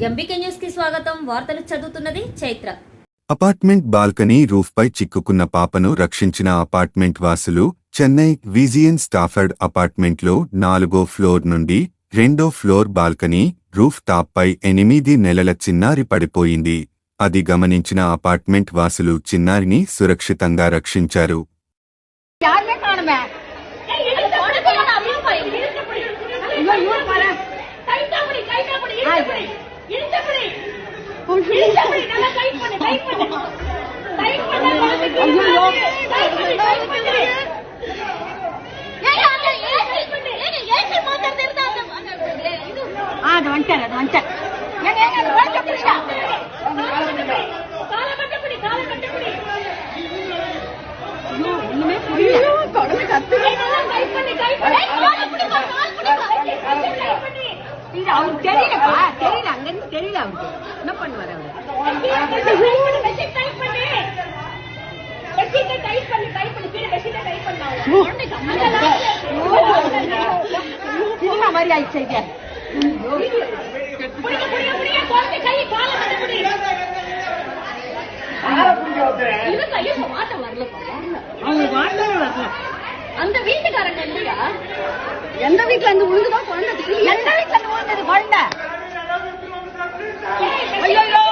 MBK న్యూస్కి స్వాగతం వార్తలు చదువుతున్నది చైత్ర అపార్ట్మెంట్ బాల్కనీ రూఫ్పై చిక్కుకున్న పాపను రక్షించిన అపార్ట్మెంట్ వాసులు చెన్నై విజియన్ స్టాఫర్డ్ అపార్ట్మెంట్లో నాలుగో ఫ్లోర్ నుండి రెండో ఫ్లోర్ బాల్కనీ రూఫ్ టాప్పై ఎనిమిది నెలల చిన్నారి పడిపోయింది అది గమనించిన అపార్ట్మెంట్ వాసులు చిన్నారిని సురక్షితంగా రక్షించారు அது வந்துட்டாரு அது ஒண்ணுமே புரியல கத்து தெரியலப்பா தெரியல இருந்து தெரியல அவருக்கு என்ன பண்ணுவாரு அவரு? மாதிரி ஆயிடுச்சு அந்த வீட்டுக்காரங்க எந்த வீட்டுல இருந்து விழுந்துதான் குழந்தை தெரியல. எந்த வீட்டுல இருந்து விழுந்தது குழந்தை ஐயோ ஐயோ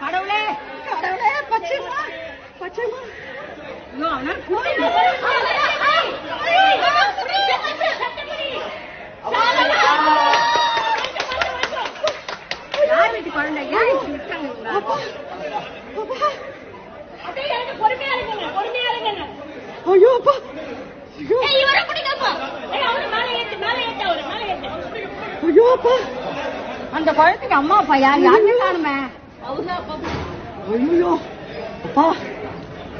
கடவுளே கடவுளே பச்சைமா பச்சைமா ஐயோ அவனால புரியல யார் வீட்டு குழந்தை ஏன் இப்படி இருக்காங்க இவங்க? ஐயோ அப்பா ஐயோ அப்பா அந்த குழந்தைக்கு அம்மா அப்பா யார் யாருமே காணுமே ஐயோ. அப்பா.